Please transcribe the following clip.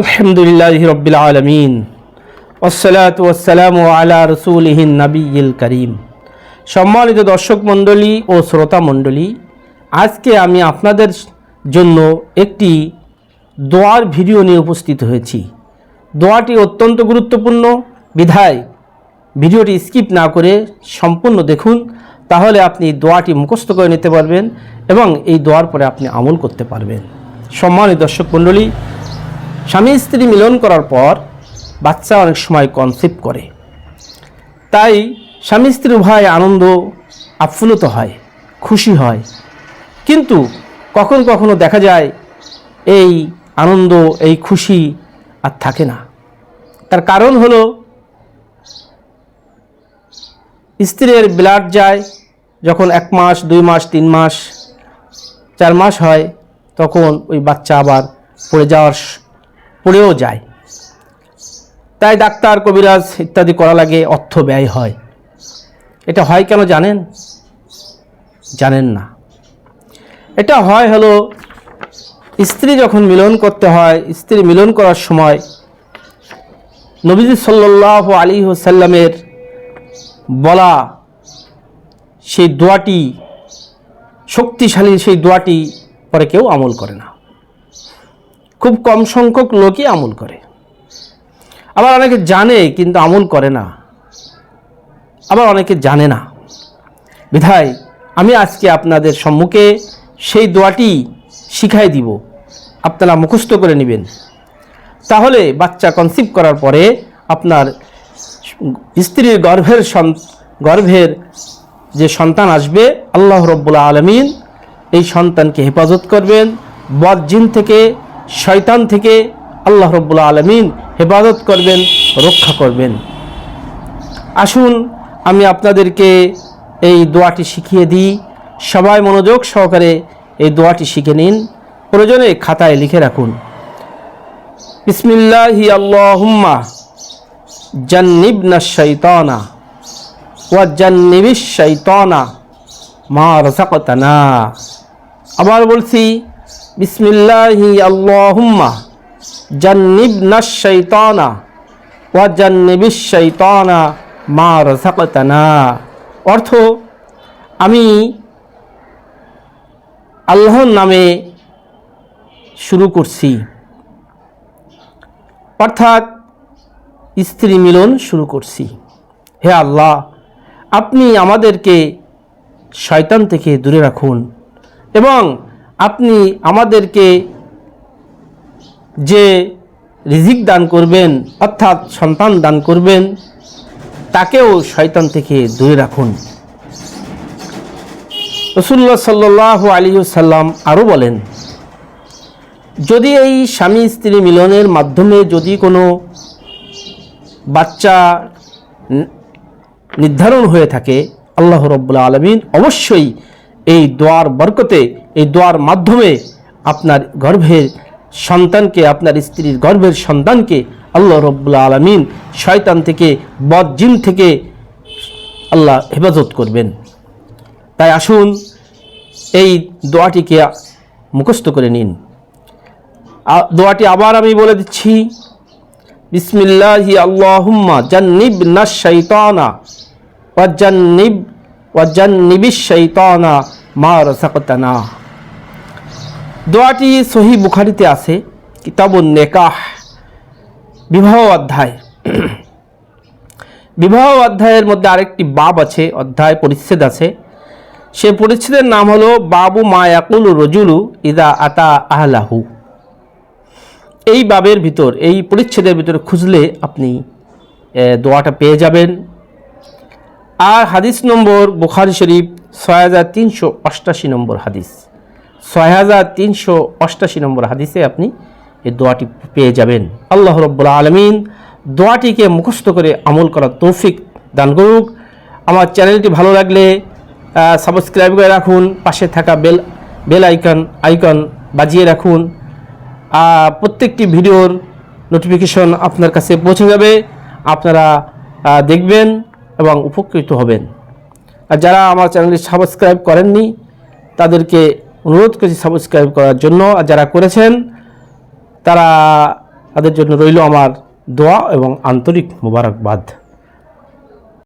আলহামদুলিল্লাহ রবিল আলমিন। ওসলাত ওসালাম আলা রসুলহিন নবীল করিম। সম্মানিত দর্শক মণ্ডলী ও শ্রোতা মণ্ডলী, আজকে আমি আপনাদের জন্য একটি দোয়ার ভিডিও নিয়ে উপস্থিত হয়েছি। দোয়াটি অত্যন্ত গুরুত্বপূর্ণ। বিধায় ভিডিওটি স্কিপ না করে সম্পূর্ণ দেখুন, তাহলে আপনি দোয়াটি মুখস্থ করে নিতে পারবেন এবং এই দোয়ার পরে আপনি আমল করতে পারবেন। সম্মানিত দর্শক মণ্ডলী স্বামী স্ত্রী মিলন করার পর বাচ্চা অনেক সময় কনসেপ্ট করে। তাই স্বামী স্ত্রী উভয় আনন্দ, আপ্লুত হয়, খুশি হয়। কিন্তু কখন কখনো দেখা যায় এই আনন্দ, এই খুশি আর থাকে না। তার কারণ হলো স্ত্রীর ব্লাড যায়, যখন এক মাস, দুই মাস, তিন মাস, চার মাস হয়, তখন ওই বাচ্চা আবার পড়ে যাওয়ার পড়েও যায়। তাই ডাক্তার, কবিরাজ ইত্যাদি করা লাগে, অর্থ ব্যয় হয়। এটা হয় কেন জানেন? জানেন না। এটা হয় হলো, স্ত্রী যখন মিলন করতে হয়, স্ত্রী মিলন করার সময় নবীজি সাল্লাহ আলী সাল্লামের বলা সেই দোয়াটি, শক্তিশালী সেই দোয়াটি পরে কেউ আমল করে না। খুব কম সংখ্যক লোকই আমল করে। আবার অনেকে জানে, কিন্তু আমল করে না। আবার অনেকে জানে না। বিধায়, আমি আজকে আপনাদের সম্মুখে সেই দোয়াটি শিখাই দিব। আপনারা মুখস্থ করে নেবেন। তাহলে বাচ্চা কনসিভ করার পরে আপনার স্ত্রীর গর্ভের গর্ভের যে সন্তান আসবে, আল্লাহ রব্বুল আলমিন এই সন্তানকে হেফাজত করবেন। বদ জিন থেকে শয়তান থেকে আল্লাহ রব্বুল আলমিন হেফাজত করবেন, রক্ষা করবেন। আসুন, আমি আপনাদেরকে এই দোয়াটি শিখিয়ে দিই। সবাই মনোযোগ সহকারে এই দোয়াটি শিখে নিন। প্রয়োজনে খাতায় লিখে রাখুন। বিসমিল্লাহি আল্লাহুম্মা জান্নিবনা শাইতানা ওয়া জান্নিবিশ শাইতানা মা রাযাকতানা আবার বলছি বিসমিল্লাহি মা অর্থ, আমি আল্লাহর নামে শুরু করছি। অর্থাৎ স্ত্রী মিলন শুরু করছি। হে আল্লাহ, আপনি আমাদেরকে শয়তান থেকে দূরে রাখুন এবং আপনি আমাদেরকে যে রিজিক দান করবেন, অর্থাৎ সন্তান দান করবেন, তাকেও শয়তান থেকে দূরে রাখুন। রসুল্লাহ সাল্লাহ আলী সাল্লাম আরও বলেন, যদি এই স্বামী স্ত্রী মিলনের মাধ্যমে যদি কোনো বাচ্চা নির্ধারণ হয়ে থাকে, আল্লাহ রব্বুল্লা আলমিন অবশ্যই এই দোয়ার বরকতে, এই দোয়ার মাধ্যমে আপনার গর্ভের সন্তানকে, আপনার স্ত্রীর গর্ভের সন্তানকে আল্লাহ রব্বুল্লা আলমিন শয়তান থেকে বদজিন থেকে আল্লাহ হেফাজত করবেন। তাই আসুন এই দোয়াটিকে মুখস্থ করে নিন। দোয়াটি আবার আমি বলে দিচ্ছি, বিসমিল্লাহি আল্লাহুম্মা জান্নিব না শৈতানা ওয়া জান্নিব মা দোয়াটি সহি বুখারিতে আছে, কিতাবুন নেকাহ, বিবাহ অধ্যায়। বিবাহ অধ্যায়ের মধ্যে আরেকটি বাব আছে, অধ্যায় পরিচ্ছেদ আছে। সে পরিচ্ছেদের নাম হলো, বাবু মা ইয়াকুল রজুলু ইদা আতা আহলাহু। এই বাবের ভিতর, এই পরিচ্ছেদের ভিতরে খুঁজলে আপনি দোয়াটা পেয়ে যাবেন। আর হাদিস নম্বর বুখারি শরীফ ছয় হাজার তিনশো অষ্টাশি নম্বর হাদিস। ছয় হাজার তিনশো অষ্টাশি নম্বর হাদিসে আপনি এই দোয়াটি পেয়ে যাবেন। আল্লাহ রব্বুল্লা আলমিন দোয়াটিকে মুখস্থ করে আমল করার তৌফিক দান করুক। আমার চ্যানেলটি ভালো লাগলে সাবস্ক্রাইব করে রাখুন, পাশে থাকা বেল বেল আইকন আইকন বাজিয়ে রাখুন। প্রত্যেকটি ভিডিওর নোটিফিকেশন আপনার কাছে পৌঁছে যাবে। আপনারা দেখবেন। এবং উপকৃত হবেন। আর যারা আমার চ্যানেলটি সাবস্ক্রাইব করেননি, তাদেরকে অনুরোধ করছি সাবস্ক্রাইব করার জন্য। আর যারা করেছেন, তারা তাদের জন্য রইল আমার দোয়া এবং আন্তরিক মোবারকবাদ।